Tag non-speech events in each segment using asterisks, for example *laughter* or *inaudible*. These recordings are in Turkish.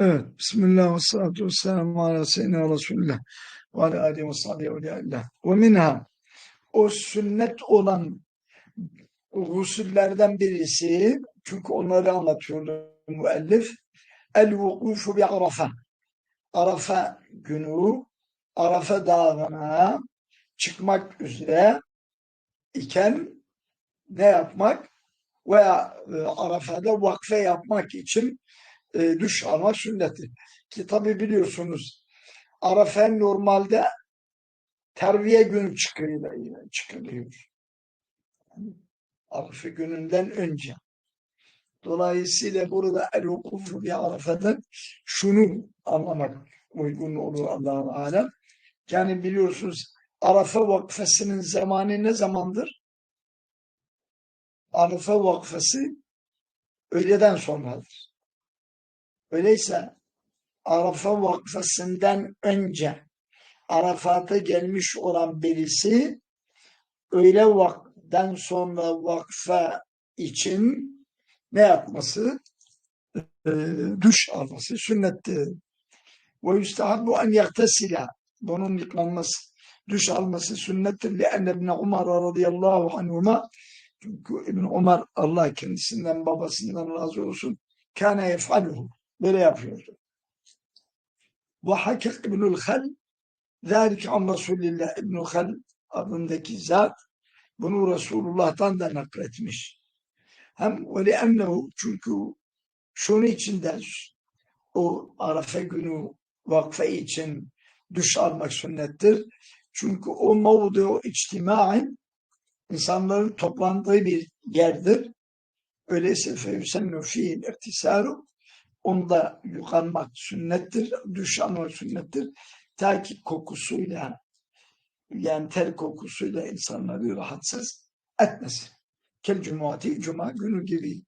Evet. Bismillah ve salatu ve selamu ala seyyidina Resulullah ve ala aleyhi ve ve aleyhi Ve minha o sünnet olan gusüllerden birisi çünkü onları anlatıyor müellif el vukufu bi arafa. Arafa günü arafa dağına çıkmak üzere iken ne yapmak? Veya e, Arafa'da vakfe yapmak için e, duş almak sünnettir. Ki tabi biliyorsunuz Arafa normalde terviye günü çıkıyor. çıkılıyor. Yani gününden önce. Dolayısıyla burada el-vukufu bir Arafa'dan şunu anlamak uygun olur Allah'ın alem. Yani biliyorsunuz Arafa vakfesinin zamanı ne zamandır? Arafa vakfesi öğleden sonradır. Öyleyse Arafa vakfasından önce Arafat'a gelmiş olan birisi öyle vakten sonra vakfa için ne yapması? E, duş alması sünnettir. Ve yustahabbu en yaktesila bunun yıkanması, duş alması sünnettir. Lianne İbni Umar radıyallahu anhuma çünkü İbn Umar Allah kendisinden babasından razı olsun kâne yef'aluhu böyle yapıyordu. Ve hakik İbnül Hal zâlike an Resulillah İbnül Hal adındaki zat bunu Resulullah'tan da nakletmiş. Hem ve li'ennehu çünkü şunun içinde o Arafa günü vakfe için duş almak sünnettir. Çünkü o mevdu içtimain insanların toplandığı bir yerdir. Öyleyse feyüsennu fiil irtisaru onda yıkanmak sünnettir, duş almak sünnettir. Ta ki kokusuyla yani ter kokusuyla insanları rahatsız etmesin. Kel cumati, cuma günü gibi.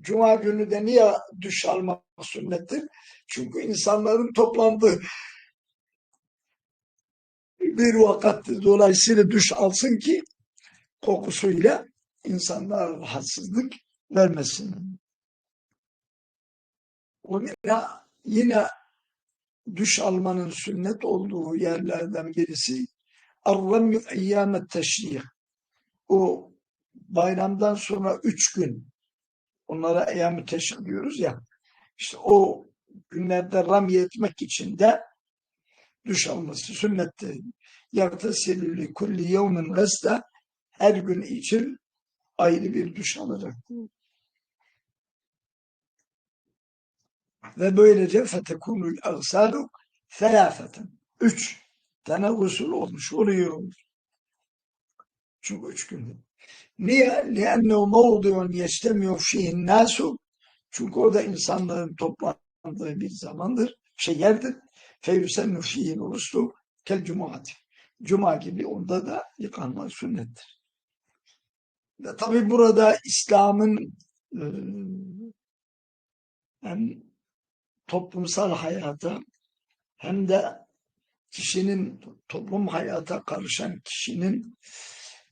Cuma günü de niye duş almak sünnettir? Çünkü insanların toplandığı bir vakattir. Dolayısıyla duş alsın ki kokusuyla insanlar rahatsızlık vermesin. Yine, yine duş almanın sünnet olduğu yerlerden birisi Arramyu eyyamet teşrih. O bayramdan sonra üç gün onlara eyyam teşrih diyoruz ya işte o günlerde ramye etmek için de duş alması sünnettir. Yaktasilü li kulli yevmin gazda her gün için ayrı bir duş alacaktır. Ve böylece fetekulul ağsalu felafeten. Üç tane usul olmuş oluyoruz. Çünkü üç gün. Niye? Liennehu mevdiyun yestemiyor şeyhin nasu. Çünkü o da insanların toplandığı bir zamandır, şey yerdir. Feyüsemmü fiil uluslu kel cumaati. Cuma gibi onda da yıkanma sünnettir. Ve tabi burada İslam'ın e, hem toplumsal hayata hem de kişinin toplum hayata karışan kişinin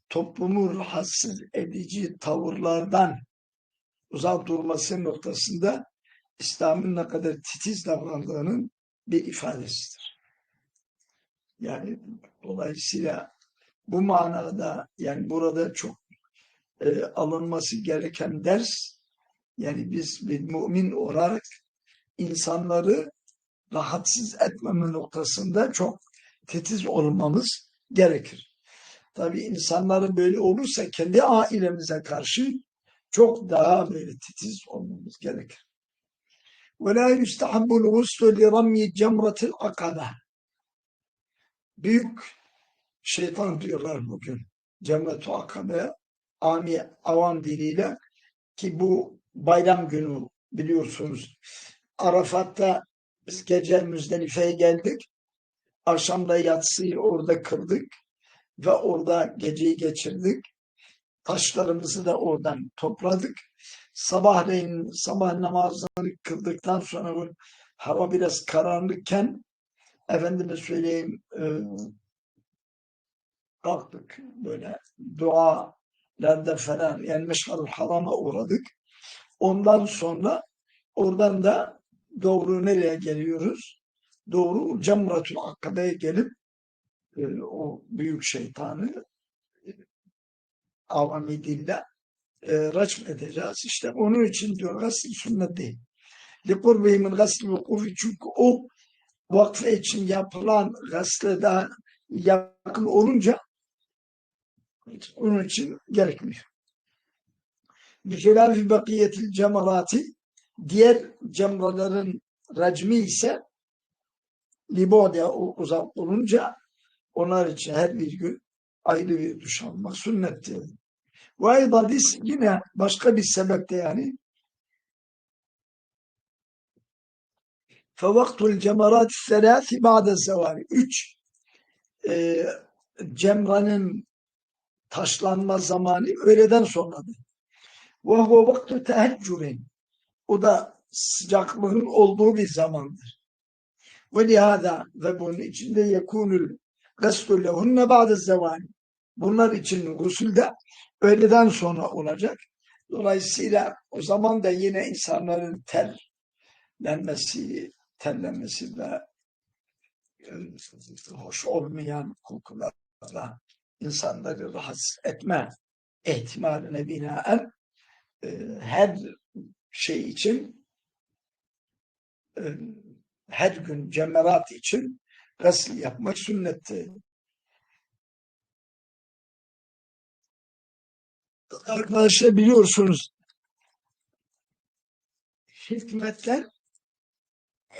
toplumu rahatsız edici tavırlardan uzak durması noktasında İslam'ın ne kadar titiz davrandığının bir ifadesidir. Yani dolayısıyla bu manada yani burada çok e, alınması gereken ders yani biz bir mümin olarak insanları rahatsız etmeme noktasında çok titiz olmamız gerekir. Tabi insanların böyle olursa kendi ailemize karşı çok daha böyle titiz olmamız gerekir. وَلَا يُسْتَحَبُّ الْغُسْلُ لِرَمْيِ جَمْرَةِ الْاَقَبَةِ Büyük şeytan diyorlar bugün. Cemretu Akabe, ami avam diliyle ki bu bayram günü biliyorsunuz. Arafat'ta biz gece Müzdelife'ye geldik. Akşamda yatsıyı orada kırdık ve orada geceyi geçirdik. Taşlarımızı da oradan topladık. Sabahleyin sabah namazını kıldıktan sonra hava biraz karanlıkken efendime söyleyeyim e, kalktık böyle dualarda falan yani meşgalül harama uğradık. Ondan sonra oradan da doğru nereye geliyoruz? Doğru Cemretül Akkabe'ye gelip e, o büyük şeytanı e, avami dille e, racm edeceğiz. İşte onun için diyor gasl sünnet değil. Likurbihimin gasl vukufi çünkü o vakfı için yapılan gasle daha yakın olunca onun için gerekmiyor. Bir şeyler fi bakiyetil cemarati diğer cemraların racmi ise libode uzak olunca onlar için her bir gün ayrı bir duş almak sünnettir. Ve aydadis yine başka bir sebepte yani fevaktul cemarat selâsi ba'de zevari. Üç e, cemranın taşlanma zamanı öğleden sonradır. Ve huve vaktu teheccürin. O da sıcaklığın olduğu bir zamandır. Ve lihada ve bunun içinde yekunul gaslu lehunne ba'de zevani. Bunlar için gusül de öğleden sonra olacak. Dolayısıyla o zaman da yine insanların terlenmesi, terlenmesi ve e, hoş olmayan kokularla insanları rahatsız etme ihtimaline binaen e, her şey için e, her gün cemerat için gasl yapmak sünnettir. Arkadaşlar biliyorsunuz hikmetler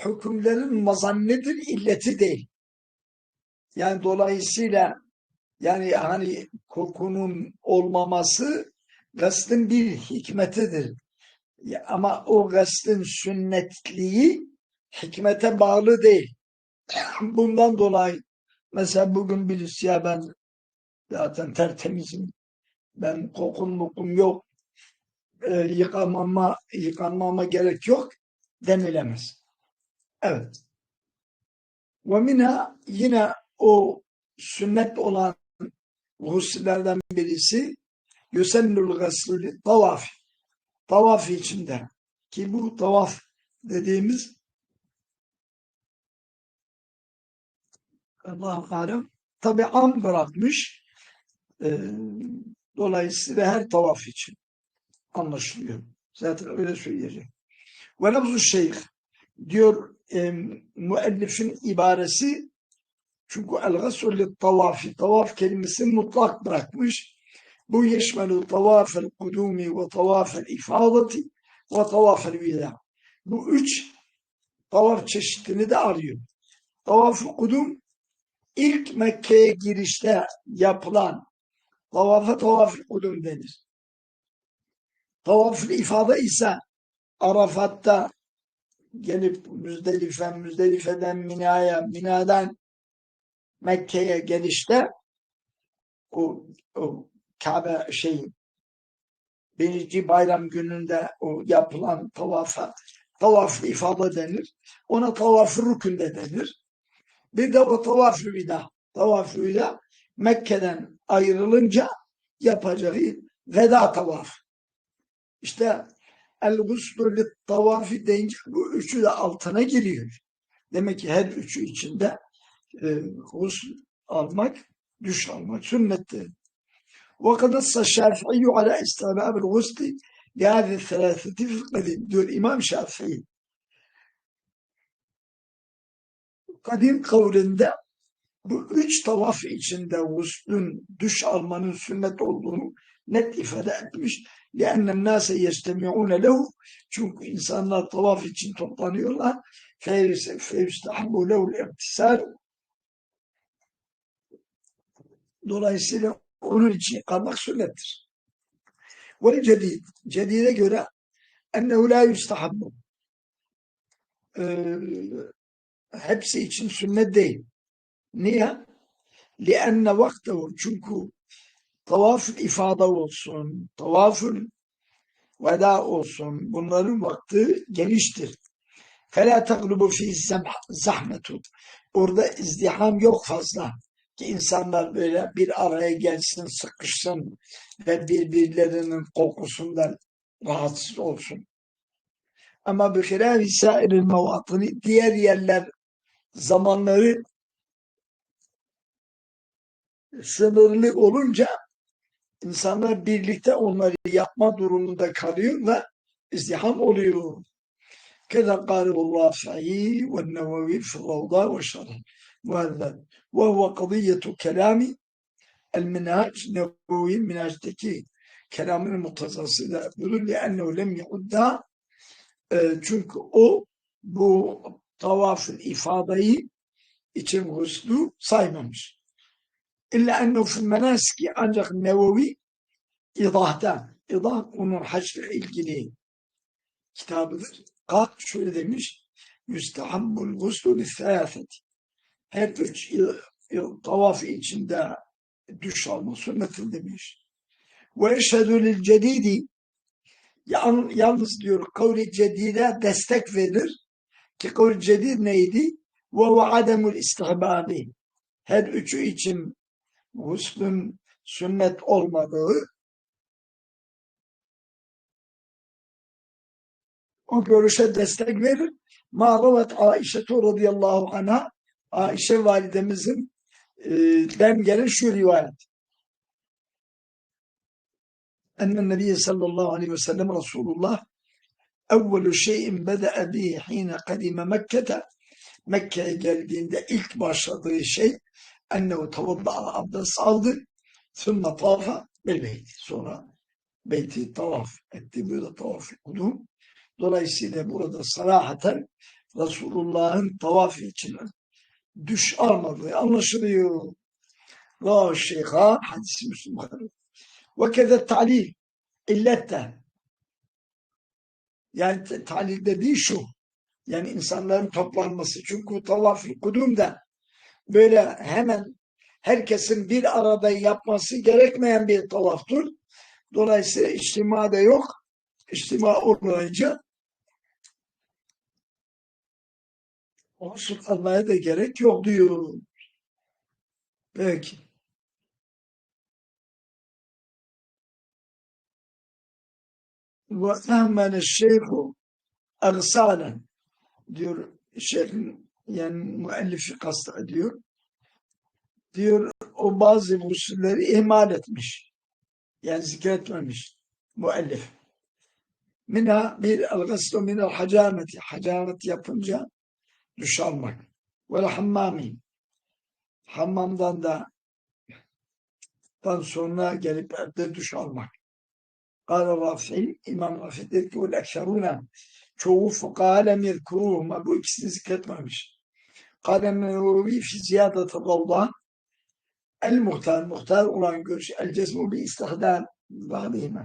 hükümlerin mazannedir, illeti değil. Yani dolayısıyla yani hani kokunun olmaması gaslın bir hikmetidir. Ama o gaslın sünnetliği hikmete bağlı değil. *clears throat* Bundan dolayı mesela bugün birisi ya ben zaten tertemizim ben kokun mukum yok e, yıkamama, yıkanmama gerek yok denilemez. Evet. Ve minha yine o sünnet olan gusüllerden birisi yüsennül gaslülü tavaf. Tavaf içinde. Ki bu tavaf dediğimiz Allah alem tabi an bırakmış. E, dolayısıyla her tavaf için anlaşılıyor. Zaten öyle söyleyecek. Ve lafzu şeyh diyor e, müellifin ibaresi çünkü el-gasul tavafi tavaf kelimesini mutlak bırakmış. Bu yeşmelu tavafel kudumi ve tavafel ifadati ve tavafel vida. Bu üç tavaf çeşitini de arıyor. Tavaf-ı kudum ilk Mekke'ye girişte yapılan tavafa tavaf-ı kudum denir. Tavaf ifade ise Arafat'ta gelip Müzdelife, Müzdelife'den Mina'ya, Mina'dan Mekke'ye gelişte o, o Kabe şey birinci bayram gününde o yapılan tavafa tavaf ifade denir. Ona tavaf rükün de denir. Bir de o tavaf vida. Tavaf vida Mekke'den ayrılınca yapacağı veda tavaf. İşte el guslü tavafi deyince bu üçü de altına giriyor. Demek ki her üçü içinde e, gusl almak, duş almak sünnettir. وقد نص الشافعي على استحباب الغسل لهذه الثلاثة في القديم diyor İmam Şafii. Kadim kavlinde bu üç tavaf içinde guslün, duş almanın sünnet olduğunu net ifade etmiş. لأن الناس يجتمعون له çünkü insanlar tavaf için toplanıyorlar. فيستحب له الابتسال Dolayısıyla onun için kalmak sünnettir. Ve cedid, cedide göre ennehu la yustahabbu. Ee, hepsi için sünnet değil. Niye? لِأَنَّ vaktehu çünkü tavaf ifade olsun, tavafın veda olsun. Bunların vakti geniştir. فَلَا تَغْلُبُ ف۪ي zahmetu. Orada izdiham yok fazla. ki insanlar böyle bir araya gelsin, sıkışsın ve birbirlerinin kokusundan rahatsız olsun. Ama bükire visairil mevatını diğer yerler zamanları sınırlı olunca insanlar birlikte onları yapma durumunda kalıyor ve izdiham oluyor. Keda karibullah sahih ve nevevi fırlavda ve şerh. Ve وهو قضية كلام المنهاج منهاجteki kelamın muhtazası da budur. لأنه لم يعدها çünkü o bu tavafın ifadayı için huslü saymamış. İlla ennehu fil menaski ancak Nevevi idahta, idah onun haçla ilgili kitabıdır. Kat şöyle demiş, yüstehabbul guslü lithâfeti. Her üç tavaf içinde duş alma sünnettir demiş. Ve eşhedü lil cedidi yalnız diyor kavli cedide destek verir ki kavli cedid neydi? Ve ve ademul istihbabi. Her üçü için guslün sünnet olmadığı o görüşe destek verir. Ma'ravet Aişe radıyallahu anha Aişe validemizin e, den gelen şu rivayet. Ennen Nebiye sallallahu aleyhi ve sellem Resulullah evvelu şeyin bede'e bihi hine kadime Mekke'te Mekke'ye geldiğinde ilk başladığı şey ennehu tavadda'a abdest aldı. Sümme tavafa bil beyti. Sonra beyti tavaf etti. Böyle tavaf kudum. Dolayısıyla burada sarahaten Resulullah'ın tavaf için düş almadığı anlaşılıyor. Rav Şeyh'a hadisi Müslüman. Ve keze talil illette yani talil dediği şu yani insanların toplanması çünkü tavaf kudumda böyle hemen herkesin bir arada yapması gerekmeyen bir tavaftır. Dolayısıyla içtima da yok. İçtima olmayınca olsun almaya da gerek yok diyor. Peki. Ve ehmene şeyhu agsalen diyor şeyhin yani müellifi kast ediyor. Diyor o bazı usulleri ihmal etmiş. Yani zikretmemiş müellif. Minha bir el-gaslu minel hacameti. Hacamet yapınca duş almak. Ve hammami. Hammamdan da dan sonra gelip evde duş almak. Kâle Rafi, İmam Rafi der ki ekşerûne çoğu fukaha lem yedkuruhum. Bu ikisini zikretmemiş. Kâle Nevevi fi ziyadeti ravdan el muhtar, muhtar olan görüş el cezmu bi istihdam bağlıyım.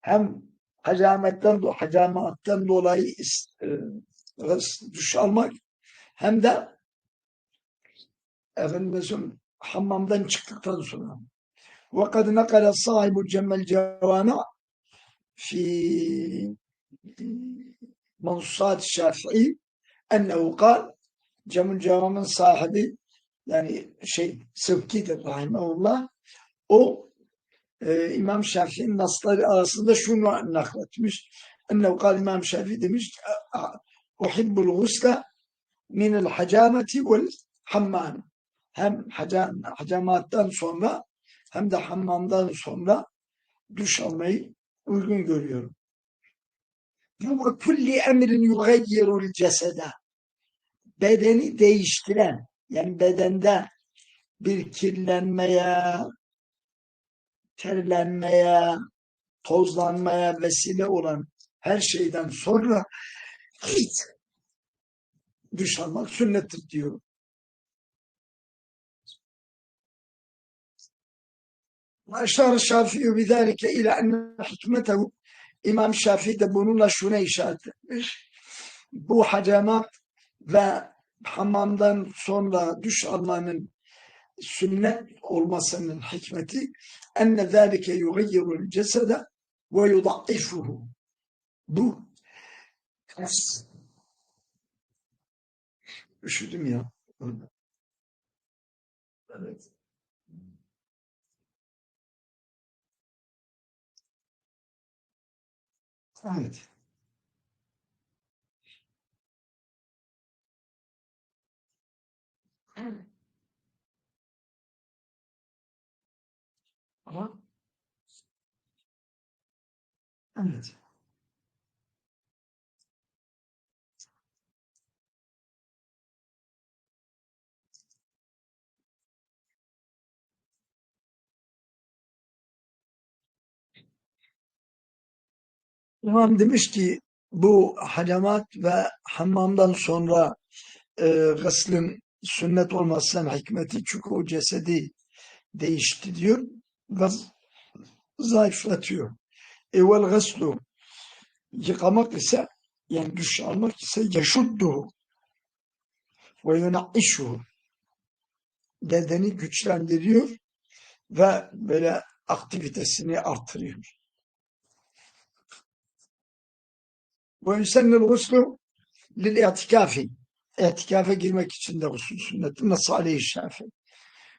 Hem hacametten, hacametten dolayı e, duş almak hem de efendim hammamdan çıktıktan sonra. Kad nakale sahibu cemmel cevana fi Mansat Şafii ennehu kal. Cemül Cevam'ın sahibi yani şey Sıvki'dir rahimahullah o e, İmam Şafii'nin nasları arasında şunu nakletmiş. Ennehu kal İmam Şafii demiş uhibbul gusle minel hacameti vel hammam hem hacam, hacamattan sonra hem de hammamdan sonra duş almayı uygun görüyorum. Ve kulli emrin yugayyirul cesede bedeni değiştiren yani bedende bir kirlenmeye, terlenmeye, tozlanmaya vesile olan her şeyden sonra hiç dışlanmak sünnettir diyorum. Aşar Şafii bidarike ila enne hikmetehu İmam Şafii de bununla şuna işaret etmiş. Bu hacamat ve hamamdan sonra düş almanın sünnet olmasının hikmeti enne zâlike yugayyirul cesede ve yudaifuhu. Bu Üşüdüm ya. Evet. Evet. Ama evet. İmam demiş ki bu hacamat ve hammamdan sonra e, gıslın sünnet olmasının hikmeti çünkü o cesedi değişti diyor ve zayıflatıyor. Evvel gıslu yıkamak ise yani duş almak ise yaşuddu ve yunaişu bedeni güçlendiriyor ve böyle aktivitesini artırıyor. Ve yusennil guslu lil itikafi. İtikafe girmek için de gusül sünneti. Nasıl aleyhi şafi.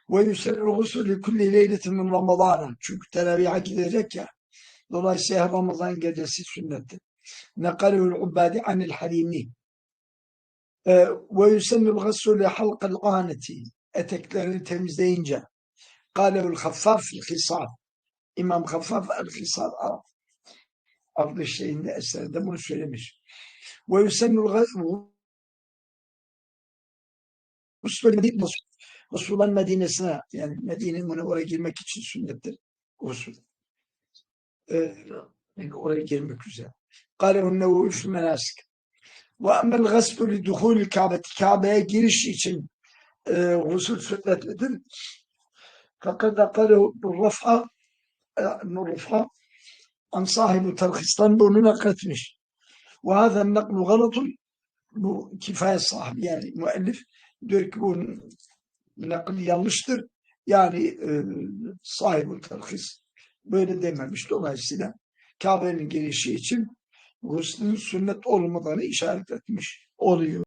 Ve yusennil guslu li kulli leyletin min ramadana. Çünkü teravihe gidecek ya. Dolayısıyla Ramazan gecesi sünneti. Nekalehul ubadi anil harimi. Ve yusennil guslu li halqal qaneti. Eteklerini temizleyince. Kalehul haffaf fil hisab. İmam Haffaf el-Hisab adlı şeyinde eserinde bunu söylemiş. Ve yusennul Resul'ün Medine'sine yani Medine'nin Münevvere girmek için sünnettir. Usul. Ee, oraya girmek üzere. Kâlehun nevu üfü menasik. Ve emmel gasbu li duhulü Kabe'ti. Kabe'ye giriş için e, usul sünnetlidir. Fakat kâlehu nurraf'a nurraf'a an sahibi terhistan bunu nakletmiş. Ve hazen naklu galatun bu kifayet sahibi yani müellif diyor ki bu nakil yanlıştır. Yani e, sahibi terhis böyle dememiş. Dolayısıyla Kabe'nin gelişi için guslün sünnet olmadığını işaret etmiş oluyor.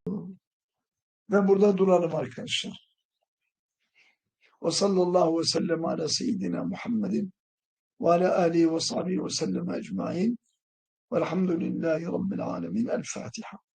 Ve burada duralım arkadaşlar. Ve sallallahu ve sellem ala seyyidina Muhammedin وعلى آله وصحبه وسلم أجمعين والحمد لله رب العالمين. الفاتحة.